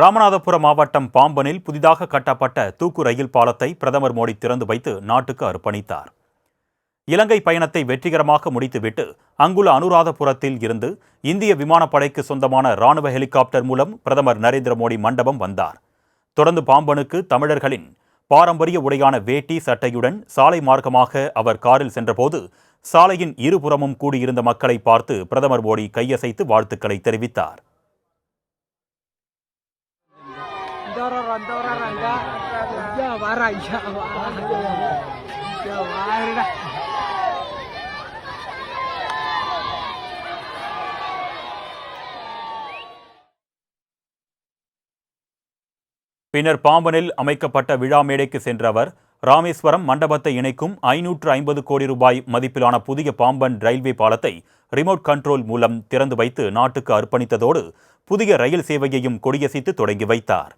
ராமநாதபுரம் மாவட்டம் பாம்பனில் புதிதாக கட்டப்பட்ட தூக்கு ரயில் பாலத்தை பிரதமர் மோடி திறந்து வைத்து நாட்டுக்கு அர்ப்பணித்தார் இலங்கை பயணத்தை வெற்றிகரமாக முடித்துவிட்டு அங்குள்ள அனுராதபுரத்தில் இருந்து இந்திய விமானப்படைக்கு சொந்தமான ராணுவ ஹெலிகாப்டர் மூலம் பிரதமர் நரேந்திர மோடி மண்டபம் வந்தார் தொடர்ந்து பாம்பனுக்கு தமிழர்களின் பாரம்பரிய உடையான வேட்டி சட்டையுடன் சாலை மார்க்கமாக அவர் காரில் சென்றபோது சாலையின் இருபுறமும் கூடியிருந்த மக்களை பார்த்து பிரதமர் மோடி கையசைத்து வாழ்த்துக்களை தெரிவித்தார் பின்னர் பாம்பனில் அமைக்கப்பட்ட விழா மேடைக்கு சென்ற அவர் ராமேஸ்வரம் மண்டபத்தை இணைக்கும் ஐநூற்று ஐம்பது கோடி ரூபாய் மதிப்பிலான புதிய பாம்பன் ரயில்வே பாலத்தை ரிமோட் கண்ட்ரோல் மூலம் திறந்து வைத்து நாட்டுக்கு அர்ப்பணித்ததோடு புதிய ரயில் சேவையையும் கொடியசைத்து தொடங்கி வைத்தார்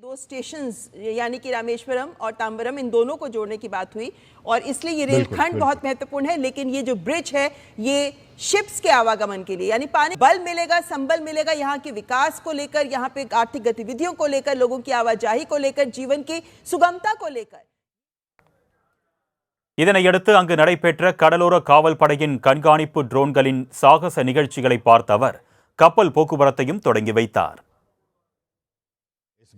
दो स्टेशन यानी कि रामेश्वरम और ताम्बरम इन दोनों को जोड़ने की बात हुई और इसलिए ये रेलखंड बहुत महत्वपूर्ण है लेकिन ये जो ब्रिज है ये शिप्स के आवागमन के लिए यानी पानी बल मिलेगा संबल मिलेगा यहाँ के विकास को लेकर यहाँ पे आर्थिक गतिविधियों को लेकर लोगों की आवाजाही को लेकर जीवन की सुगमता को लेकर இதனையடுத்து அங்கு நடைபெற்ற கடலோர காவல் படையின் கண்காணிப்பு ட்ரோன்களின் சாகச நிகழ்ச்சிகளை பார்த்தவர் கப்பல் போக்குவரத்தையும் தொடங்கி வைத்தார்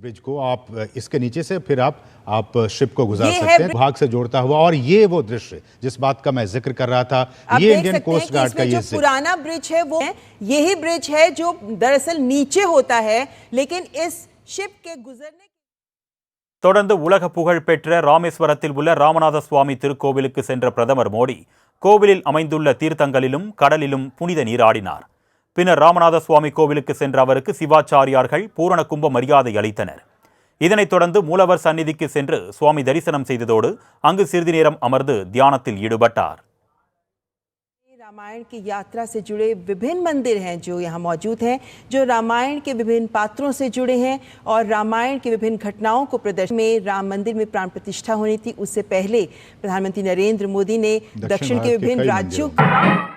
ब्रिज को आप इसके नीचे से फिर आप आप शिप को गुजार सकते हैं भाग से जोड़ता हुआ और ये वो दृश्य जिस बात का मैं जिक्र कर रहा था ये इंडियन कोस्ट गार्ड का ये जो पुराना ब्रिज है वो यही ब्रिज है जो दरअसल नीचे होता है लेकिन इस शिप के गुजरने தொடர்ந்து உலக புகழ்பெற்ற ராமேஸ்வரத்தில் உள்ள मोडी சுவாமி திருக்கோவிலுக்கு சென்ற பிரதமர் மோடி கோவிலில் பென ராமநாத சுவாமி கோவிலுக்கு சென்று அவருக்கு சிவாச்சாரியார்கள் பூரண குும்ப மரியாதை அளித்தனர் இதினை தொடர்ந்து மூலவர் సన్నిధికి சென்று స్వామి தரிசனம் செய்ததோடு అంగు శీర్ధి నీరం అమర్దు ధ్యానத்தில் ஈடுபட்டார் శ్రీ రామాయణ కి యాత్ర సే జుడే విభిన్న మందిర్ హే జో యహ మౌజుద్ హే జో రామాయణ కే విభిన్న పాత్రో సే జుడే హే ఔర్ రామాయణ కే విభిన్న ఘటనావో కో ప్రదర్శ మే రామ మందిర్ మే ప్రాప్ రతిష్ఠా హోని తీ ఉస్సే పహలే ప్రధానమంత్రి నరేంద్ర మోదీ నే దక్షిణ కే విభిన్న రాష్ట్రో